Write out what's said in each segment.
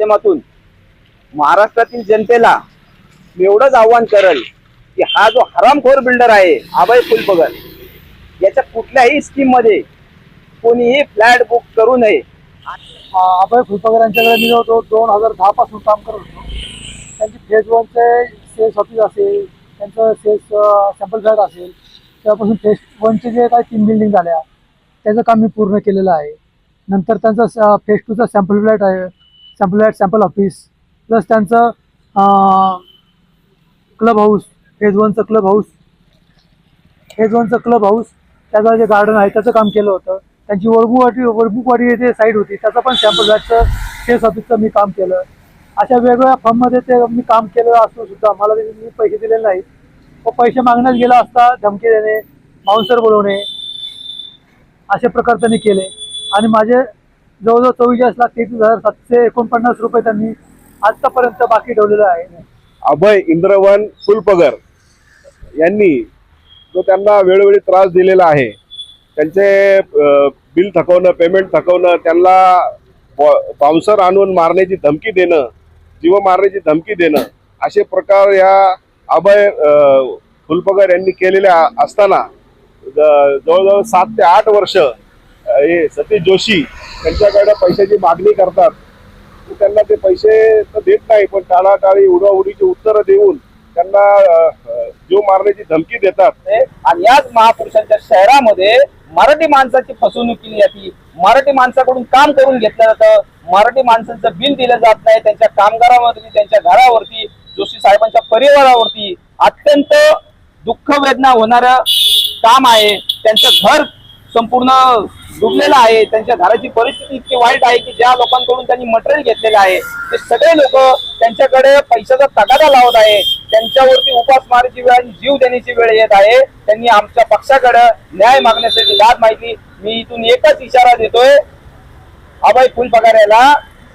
माध्यमातून महाराष्ट्रातील जनतेला एवढंच आव्हान करेल की हा जो हरामखोर बिल्डर आहे अभय फुलपगर याच्या कुठल्याही स्कीममध्ये कोणीही फ्लॅट बुक करू नये. अभय फुलपगर यांच्याकडे मी होतो दोन हजार दहा पासून काम करत होतो त्यांची फेज वनचे सेल्स ऑफिस असेल त्यांचं सेल्स सॅम्पल फ्लॅट असेल त्यापासून फेज वनचे जे काही तीन बिल्डिंग झाल्या त्याचं काम मी पूर्ण केलेलं आहे. नंतर त्यांचं फेज टूचा सॅम्पल फ्लॅट आहे sample flat sample office plus त्यांचं क्लब हाऊस फेज वनचं क्लब हाऊस फेज वनचं क्लब हाऊस त्याचं जे गार्डन आहे त्याचं काम केलं होतं. त्यांची वरबुवाटी वरबुकवाडी जे साईड होती त्याचं पण सॅम्पल फ्लॅटचं फेस ऑफिसचं मी काम केलं. अशा वेगवेगळ्या फॉर्ममध्ये ते मी काम केलं असून सुद्धा मला मी पैसे दिलेले नाहीत. व पैसे मागण्यात गेला असता धमकी देणे बाउन्सर बोलवणे अशा प्रकार त्यांनी केले. आणि माझे जवळजवळ चोवीस लाख तेहतीस हजार सातशे एकोणपन्नास रुपये त्यांनी आत्तापर्यंत बाकी ठेवलेलं आहे. अभय इंद्रवन फुलपगर यांनी जो त्यांना वेळोवेळी त्रास दिलेला आहे त्यांचे बिल थकवणं पेमेंट थकवणं त्यांना बाउन्सर आणून मारण्याची धमकी देणं जीव मारण्याची धमकी देणं असे प्रकार या अभय फुलपगर यांनी केलेले असताना ज- जवळजवळ सात ते आठ वर्ष हे सतीश जोशी त्यांच्याकडे पैशाची मागणी करतात. त्यांना ते पैसे तर देत नाही पण टाळाटाळी उडवाउडीची उत्तरं देऊन त्यांना जीव मारण्याची धमकी देतात. आणि याच महापुरुषांच्या शहरामध्ये मराठी माणसाची फसवणूक केली जाते. मराठी माणसाकडून काम करून घेतलं जातं. मराठी माणसांचं बिल दिलं जात नाही. त्यांच्या कामगारावरती त्यांच्या घरावरती जोशी साहेबांच्या परिवारावरती अत्यंत दुःख वेदना होणारं काम आहे. त्यांचं घर संपूर्ण डुबलेलं आहे. त्यांच्या घराची परिस्थिती इतकी वाईट आहे की ज्या लोकांकडून त्यांनी मटेरियल घेतलेलं आहे ते सगळे लोक त्यांच्याकडे पैशाचा तगादा लावत आहे. त्यांच्यावरती उपासमारीची वेळ आणि जीव देण्याची वेळ येत आहे. त्यांनी आमच्या पक्षाकडे न्याय मागण्यासाठी दाद माहिती मी इथून एकच इशारा देतोय. अभय फुलपगाऱ्याला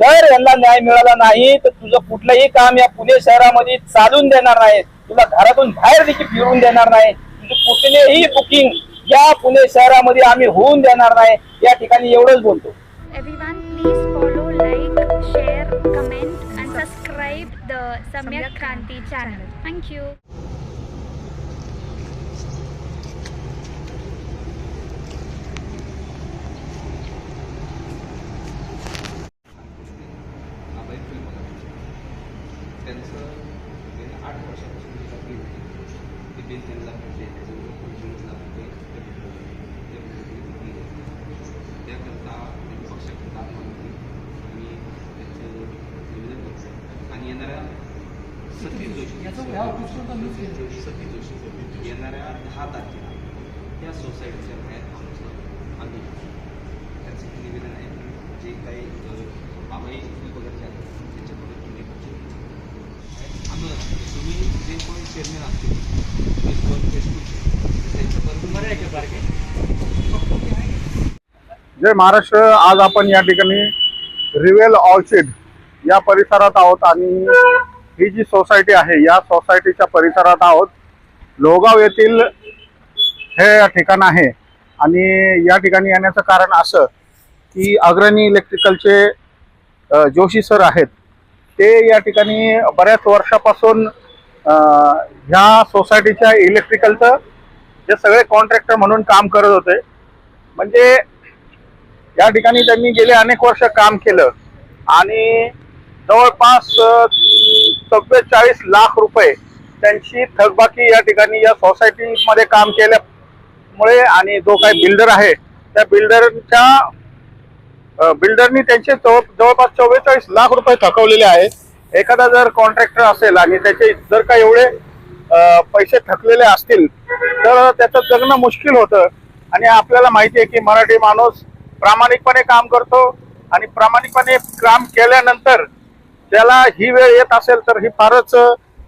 जर यांना न्याय मिळाला नाही तर तुझं कुठलंही काम या पुणे शहरामध्ये चालून देणार नाही तुला घरातून बाहेर देखील फिरून देणार नाही तुझं कुठलेही बुकिंग या पुणे शहरामध्ये आम्ही होऊन देणार नाही या ठिकाणी एवढंच बोलतो like share comment and subscribe the Samyak Kranti channel thank you you. Abhay Phulpakar त्यांचं गेल्या आठ वर्षापासून जे काही बिल आहे ते बिल त्यांना भेटले त्याच्यावर पंचवीस लाख रुपये ते भेटले. ते भेटले ते दिले. त्याकरता त्यांनी पक्षाकडे दाद मागितली आणि त्यांचं निवेदन करतो आणि येणाऱ्या सतीश जोशी येणाऱ्या दहा तारखेला या सोसायटीच्या बाहेर आमचं आम्ही त्यांचं निवेदन आहे जे काही अभय वगैरे जे आहेत त्यांच्याकडे तुम्ही आम्ही तुम्ही जे कोणी चेअरमॅन असतील फेस वन फेस टू त्यांच्याबरोबर जय महाराष्ट्र आज आपण या ठिकाणी रिवेल ऑर्चिड या परिसरात आहोत आणि ही जी सोसायटी आहे या सोसायटीच्या परिसरात आहोत. लोहगाव येथील हे ठिकाण आहे. आणि या ठिकाणी येण्याचं कारण असं की अग्रणी इलेक्ट्रिकलचे जोशी सर आहेत. ते या ठिकाणी बऱ्याच वर्षापासून ह्या सोसायटीच्या इलेक्ट्रिकलचं जे सगळे कॉन्ट्रॅक्टर म्हणून काम करत होते. म्हणजे या ठिकाणी त्यांनी गेले अनेक वर्ष काम केलं. आणि जवळपास चव्वेचाळीस लाख रुपये त्यांची थकबाकी या ठिकाणी या सोसायटीमध्ये काम केल्यामुळे आणि जो काही बिल्डर आहे त्या बिल्डरच्या बिल्डरनी त्यांचे जवळ जवळपास चव्वेचाळीस लाख रुपये थकवलेले आहे एखादा जर कॉन्ट्रॅक्टर असेल आणि त्याचे जर का एवढे पैसे थकलेले असतील तर त्याचं जगणं मुश्किल होतं. आणि आपल्याला माहिती आहे की मराठी माणूस प्रामाणिकपणे काम करतो आणि प्रामाणिकपणे काम केल्यानंतर त्याला ही वेळ येत असेल तर ही फारच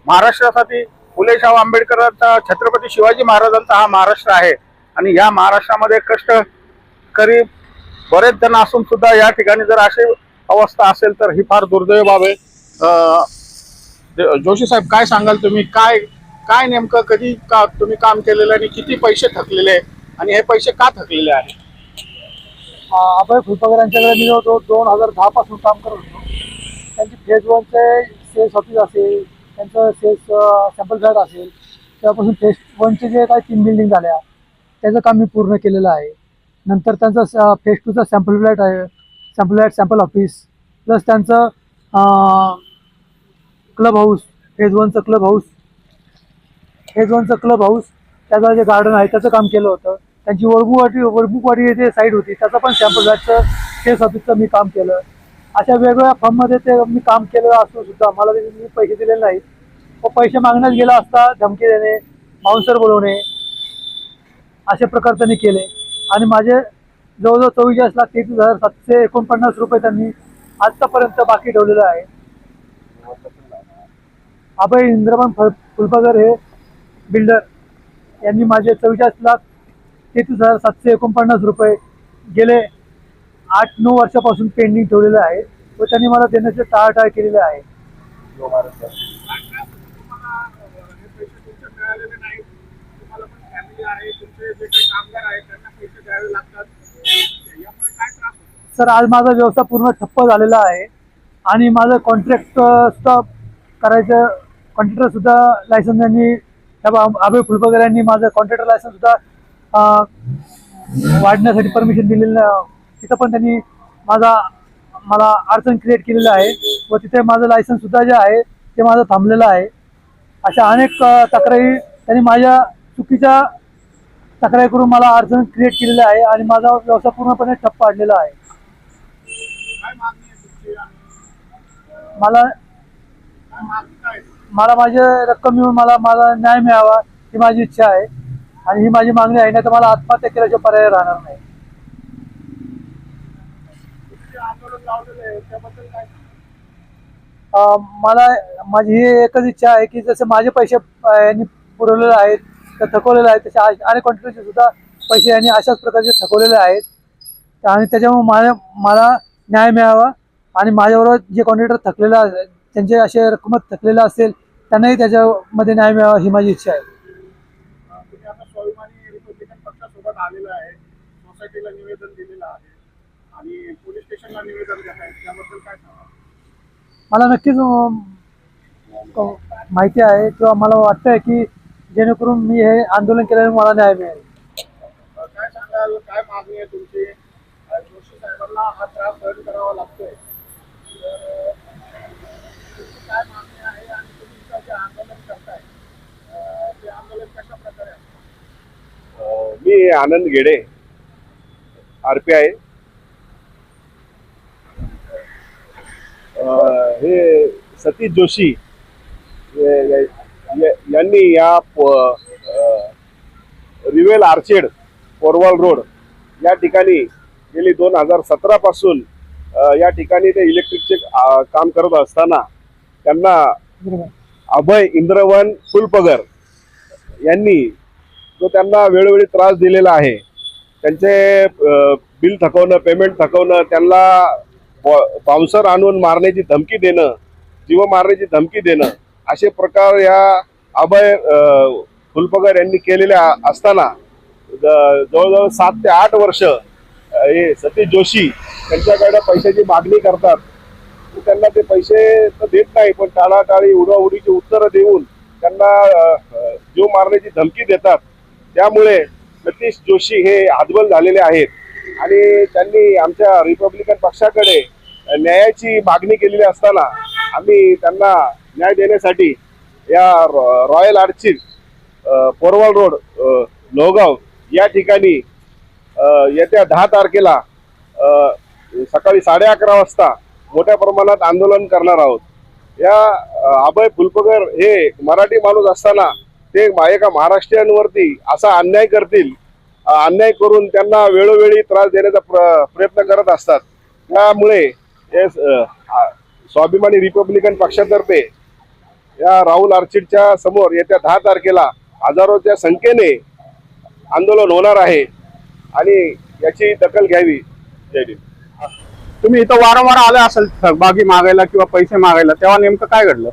महाराष्ट्रासाठी फुले शाहू आंबेडकरांचा छत्रपती शिवाजी महाराजांचा हा महाराष्ट्र आहे. आणि या महाराष्ट्रामध्ये कष्ट करी बरेच जण असून सुद्धा या ठिकाणी जर अशी अवस्था असेल तर ही फार दुर्दैव बाब आहे. जोशी साहेब काय सांगाल तुम्ही? काय काय नेमकं कधी का तुम्ही काम केलेलं आणि किती पैसे थकलेले आणि हे पैसे का थकलेले आहे? अभय फुलपगर यांच्याकडे मी होतो. दोन हजार दहा पासून काम करत होतो. त्यांची फेज वनचे सेल्स ऑफिस असेल त्यांचं सेल्स सॅम्पल फ्लॅट असेल तेव्हापासून फेज वनचे जे काही तीन बिल्डिंग झाल्या त्याचं काम मी पूर्ण केलेलं आहे. नंतर त्यांचं फेज टूचा सॅम्पल फ्लॅट आहे sample flat sample office plus त्यांचं क्लब हाऊस फेज वनचं क्लब हाऊस फेज वनचं क्लब हाऊस त्याचं जे गार्डन आहे त्याचं काम केलं होतं. त्यांची वरबुवाटी वर्बुकवाडी जे साईड होती त्याचं पण सॅम्पल फ्लॅटचं फेस ऑफिसचं मी काम केलं. अशा वेगवेगळ्या फर्ममध्ये ते मी काम केलं असून सुद्धा मला मी पैसे दिलेले नाहीत. व पैसे मागण्यात गेला असता धमकी देणे मांसर बोलवणे अशा प्रकार त्यांनी केले. आणि माझे जवळजवळ चोवीस लाख तेहतीस हजार सातशे एकोणपन्नास रुपये त्यांनी आत्तापर्यंत बाकी ठेवलेलं आहे अभय इंद्रमान फुलपागर हे बिल्डर यांनी माझे चव्वेचाळीस लाख तेहतीस हजार सातशे एकोणपन्नास रुपये गेले. आठ नऊ वर्षापासून पेंडिंग ठेवलेले आहे. व त्यांनी मला देण्याचे टाळाटाळ केलेले आहे. सर. आज माझा व्यवसाय पूर्ण ठप्प झालेला आहे. आणि माझं कॉन्ट्रॅक्ट सुद्धा करायचं कॉन्ट्रॅक्टर सुद्धा लायसन्स यांनी अभय फुलपगर यांनी माझं कॉन्ट्रॅक्टर लायसन्स सुद्धा वाढण्यासाठी परमिशन दिलेलं. तिथं पण त्यांनी माझा मला अडचण क्रिएट केलेलं आहे व तिथे माझं लायसन्स सुद्धा जे आहे ते माझं थांबलेलं आहे. अशा अनेक तक्रारी त्यांनी माझ्या चुकीच्या तक्रारी करून मला अडचण क्रिएट केलेलं आहे आणि माझा व्यवसाय पूर्णपणे ठप्प पाडलेला आहे. मला मला माझी रक्कम मिळून मला मला न्याय मिळावा ही माझी इच्छा आहे आणि ही माझी मागणी आहे नाही तर मला आत्महत्या केल्याशिवाय पर्याय राहणार नाही. मला माझी ही एकच इच्छा आहे की जसे माझे पैसे यांनी पुरवलेले आहेत तर थकवलेले आहेत तसे अनेक कॉन्ट्रीचे सुद्धा पैसे यांनी अशाच प्रकारचे थकवलेले आहेत. आणि त्याच्यामुळे माझ्या मला न्याय मिळावा आणि माझ्याबरोबर जे कॉन्ट्रॅक्टर थकलेला त्यांचे असे रकमत थकलेला असेल त्यांनाही त्याच्यामध्ये न्याय मिळावा ही माझी इच्छा आहे. स्वाभिमानी रिपब्लिकन पक्षासोबत आलेलं आहे. सोसायटीला निवेदन दिलेलं आहे. आणि पोलीस स्टेशनला निवेदन देत आहे त्याबद्दल काय सांगा मला नक्कीच अं, माहिती आहे किंवा मला वाटतंय की जेणेकरून मी हे आंदोलन केल्याने मला न्याय मिळेल. अ, काय सांगाल? काय मागणी आहे तुमची? अ, जोशी साहेबांना हा त्रास सहन करावा लागतोय. तर, अ, तुमची काय मागणी आहे आणि तुम्ही इथं जे आंदोलन करताय अ, ते आंदोलन कशा प्रकारे मी Anand Gede R P I हे सतीश जोशी यांनी या प- रिवेल आर्चेड पोरवाल रोड या ठिकाणी गेली दोन हजार सतरा पासून या ठिकाणी ते इलेक्ट्रिकचे काम करत असताना त्यांना अभय इंद्रवन फुलपगर यांनी जो त्यांना वेळोवेळी त्रास दिलेला आहे त्यांचे बिल थकवणं पेमेंट थकवणं त्यांना बाउन्सर आणून मारण्याची धमकी देणं जीव मारण्याची धमकी देणं असे प्रकार या अभय फुलपगर यांनी केलेल्या असताना ज- जवळजवळ सात ते आठ वर्ष हे सतीश जोशी त्यांच्याकडे पैशाची मागणी करतात. त्यांना ते पैसे तर देत नाही पण टाळाटाळी उडवाउडीची उत्तरं देऊन त्यांना जीव मारण्याची धमकी देतात. त्यामुळे सतीश जोशी हे हातबल झालेले आहेत. आणि त्यांनी आमच्या रिपब्लिकन पक्षाकडे न्यायाची मागणी केलेली असताना आम्ही त्यांना न्याय देण्यासाठी या raw- royal orchids Porwal road Lohegaon या ठिकाणी येत्या दहा तारखेला सकाळी साडे अकरा वाजता मोठ्या प्रमाणात आंदोलन करणार आहोत. या अभय फुलपगर हे मराठी माणूस असताना ते एका महाराष्ट्रीयांवरती असा अन्याय करतील अन्याय करून त्यांना वेळोवेळी त्रास देण्याचा प्र प्रयत्न करत असतात. त्यामुळे स्वाभिमानी रिपब्लिकन पक्षातर्फे या राहुल आर्चिडच्या समोर येत्या दहा तारखेला हजारोच्या संख्येने आंदोलन होणार आहे आणि याची दखल घ्यावी. तुम्ही इथं वारंवार आले असेल थकबाकी मागायला किंवा पैसे मागायला तेव्हा नेमकं काय घडलं?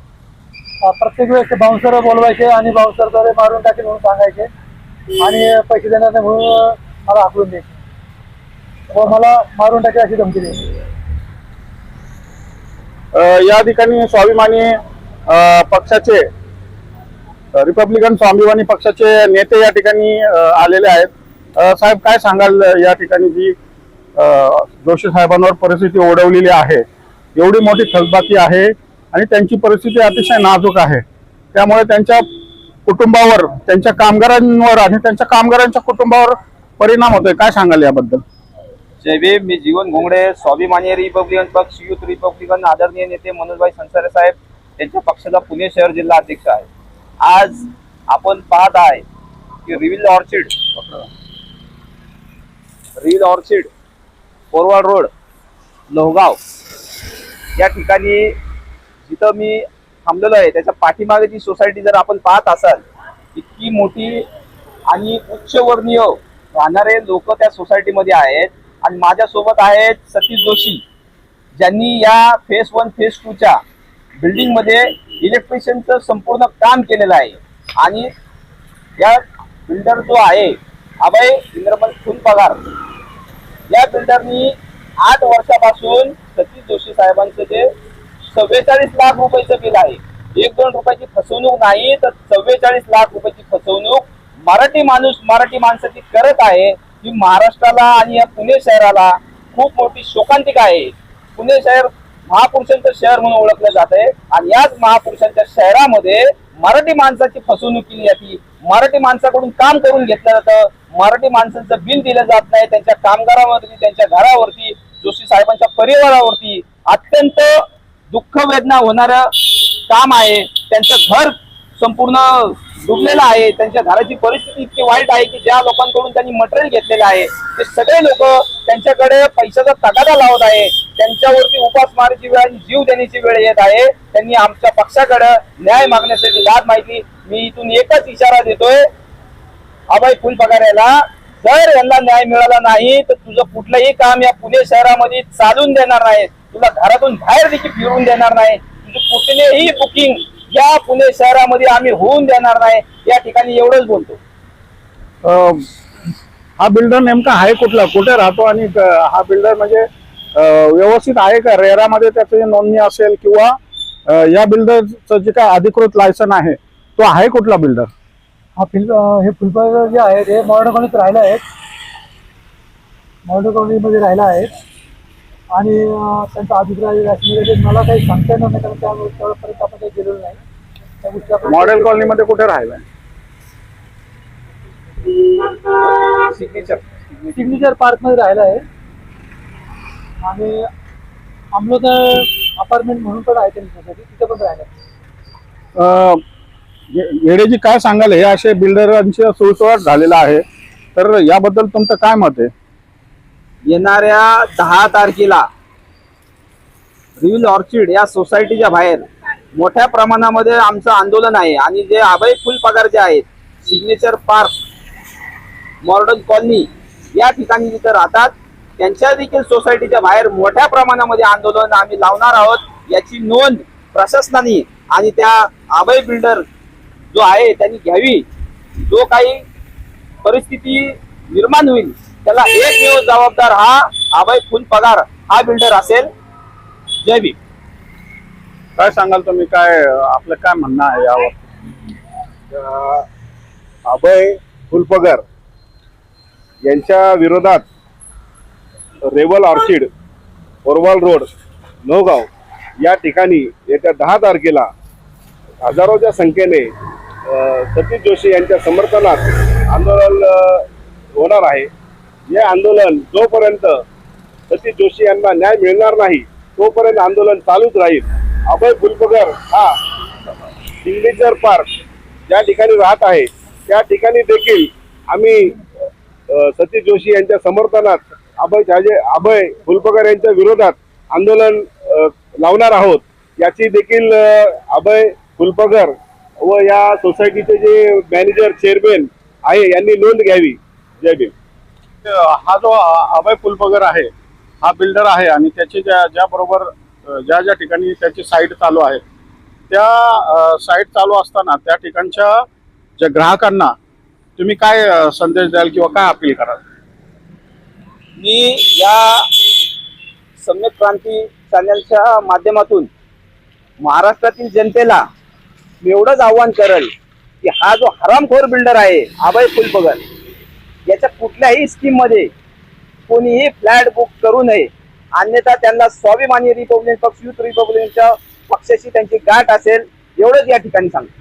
प्रत्येक वेळेस बाउन्सर बोलवायचे आणि बाउन्सरद्वारे मारून टाकेल म्हणून सांगायचे. आणि पैसे देणार नाही म्हणून मला हाकलून द्यायचे. व मला मारून टाकेल अशी धमकी द्यायची. या ठिकाणी स्वाभिमानी पक्षाचे रिपब्लिकन स्वाभिमानी पक्षाचे नेते या ठिकाणी आलेले आहेत. साहेब काय सांगाल या ठिकाणी जी जोशी साहेबांवर परिस्थिती ओढवलेली आहे? एवढी मोठी थकबाकी आहे आणि त्यांची परिस्थिती अतिशय नाजूक आहे. त्यामुळे त्यांच्या कुटुंबावर त्यांच्या कामगारांवर आणि त्यांच्या कामगारांच्या कुटुंबावर परिणाम होतोय. काय सांगाल याबद्दल? जय मी जीवन घोंगडे स्वाभिमानी रिपब्लिकन पक्ष युथ रिपब्लिकन आदरणीय नेते मनोजभाई संसारे साहेब त्यांच्या पक्षाचा पुणे शहर जिल्हा अध्यक्ष आहे. आज आपण पाहत आहे की reveal orchid revel orchid कोरवाड road Lohegaon या ठिकाणी जिथं मी थांबलेलो आहे त्याच्या पाठीमागे जी सोसायटी जर आपण पाहत असाल इतकी मोठी आणि उच्चवर्णीय राहणारे लोक त्या सोसायटीमध्ये आहेत. आणि माझ्यासोबत आहेत सतीश जोशी. ज्यांनी या फेस वन फेस टूच्या बिल्डिंगमध्ये इलेक्ट्रिशियनचं संपूर्ण काम केलेलं आहे. आणि या बिल्डर जो आहे अभय इंद्रमल फुलपगार या बिल्डरनी आठ वर्षापासून सतीश जोशी साहेबांचं जे चव्वेचाळीस लाख रुपयाचं बिल आहे. एक दोन रुपयाची फसवणूक नाही तर चव्वेचाळीस लाख रुपयाची फसवणूक मराठी माणूस मराठी माणसाची करत आहे. ही महाराष्ट्राला आणि या पुणे शहराला खूप मोठी शोकांतिका आहे. पुणे शहर महापुरुषांचं शहर म्हणून ओळखलं जात आहे. आणि याच महापुरुषांच्या शहरामध्ये मराठी माणसाची फसवणूक केली जाते. मराठी माणसाकडून काम करून घेतलं जातं. मराठी माणसांचं बिल दिलं जात नाही. त्यांच्या कामगारावरती त्यांच्या घरावरती जोशी साहेबांच्या परिवारावरती अत्यंत दुःख वेदना होणारं काम आहे. त्यांचं घर संपूर्ण डुबलेला आहे. त्यांच्या घराची परिस्थिती इतकी वाईट आहे की ज्या लोकांकडून त्यांनी मटेरियल घेतलेलं आहे ते सगळे लोक त्यांच्याकडे पैशाचा तगादा लावत आहे. त्यांच्यावरती उपासमारीची वेळ आणि जीव देण्याची वेळ येत आहे. त्यांनी आमच्या पक्षाकडे न्याय मागण्यासाठी दाद माहिती मी इथून एकच इशारा देतोय. अभय फुलपगार याला जर यांना न्याय मिळाला नाही तर तुझं कुठलंही काम या पुणे शहरामध्ये चालून देणार नाही तुला घरातून बाहेर देखील फिरून देणार नाही. तुझं कुठलेही बुकिंग या पुणे शहरामध्ये आम्ही होऊन देणार नाही या ठिकाणी एवढंच बोलतो. हा बिल्डर नेमका आहे कुठला? कुठे राहतो आणि क- हा बिल्डर म्हणजे व्यवस्थित आहे का? रेरामध्ये त्याची नोंदणी असेल किंवा या बिल्डरचं जे काय अधिकृत लायसन आहे तो आहे कुठला बिल्डर हा फिल अं, हे फुलपागर जे आहेत हे मॉडर्न कॉलनीत राहिला आहेत. मॉडर्न कॉलनीमध्ये राहिला आहेत. आणि त्यांचा अभिप्राय मला काही सांगता येणार नाही कारण त्यामुळे त्यापर्यंत आपण काही गेलेलो नाही. त्या गोष्टी आपण मॉडेल कॉलनीमध्ये कुठे राहिलाय? सिग्नेचर. सिग्नेचर पार्कमध्ये राहिला आहे. आणि अमलोदर अपार्टमेंट म्हणून पण आहे त्यांची सोसायटी तिथे पण राहिला येडेजी काय सांगाल? हे असे बिल्डरांची सुळसुळाट झालेला आहे. तर याबद्दल तुमचं काय मत आहे? येणाऱ्या दहा तारखेला रिव्हिल ऑर्चिड या सोसायटीच्या बाहेर मोठ्या प्रमाणामध्ये आमचं आंदोलन आहे. आणि जे अभय फुल पगार जे आहेत सिग्नेचर पार्क मॉर्डन कॉलनी या ठिकाणी जिथं राहतात त्यांच्या देखील सोसायटीच्या बाहेर मोठ्या प्रमाणामध्ये आंदोलन आम्ही लावणार आहोत याची नोंद प्रशासनाने आणि त्या अभय बिल्डर जो आहे त्यांनी घ्यावी. जो काही परिस्थिती निर्माण होईल त्याला एकमेव जबाबदार हा अभय फुल पगार हा बिल्डर असेल. जय भीम. काय सांगाल तुम्ही? काय आपलं काय म्हणणं आहे यावर? अभय फुलपगर यांच्या विरोधात रेवल ऑर्चिड ओरवाल रोड नवगाव या ठिकाणी येत्या दहा तारखेला हजारोच्या संख्येने सतीश जोशी यांच्या समर्थनात आंदोलन होणार आहे. हे आंदोलन जोपर्यंत सतीश जोशी यांना न्याय मिळणार नाही तोपर्यंत आंदोलन चालूच राहील. अभय फुलपगर हा सिग्नेचर पार्क ज्या ठिकाणी राहत आहे त्या ठिकाणी देखील आम्ही सतीश जोशी यांच्या समर्थनात अभय झाजे अभय फुलपकर यांच्या विरोधात आंदोलन लावणार आहोत. याची देखील अभय फुलपगर व या सोसायटीचे जे मॅनेजर चेअरमॅन आहे यांनी नोंद घ्यावी. जय भीम. हा जो अभय फुलपगर आहे हा बिल्डर आहे आणि त्याची ज्या ज्याबरोबर ज्या ज्या ठिकाणी त्याची साईट चालू आहे त्या साईट चालू असताना त्या ठिकाणच्या ज्या ग्राहकांना तुम्ही काय संदेश द्याल किंवा काय अपील कराल? मी या सम्यक क्रांती चॅनलच्या माध्यमातून महाराष्ट्रातील जनतेला मी एवढंच आव्हान करेल की हा जो हरामखोर बिल्डर आहे अभय फुलपगर याच्या कुठल्याही स्कीममध्ये कोणीही फ्लॅट बुक करू नये. अन्यथा त्यांना स्वाभिमानी रिपब्लिकन पक्ष युथ रिपब्लिकनच्या पक्षाशी त्यांची गाठ असेल. एवढंच या ठिकाणी सांगतो.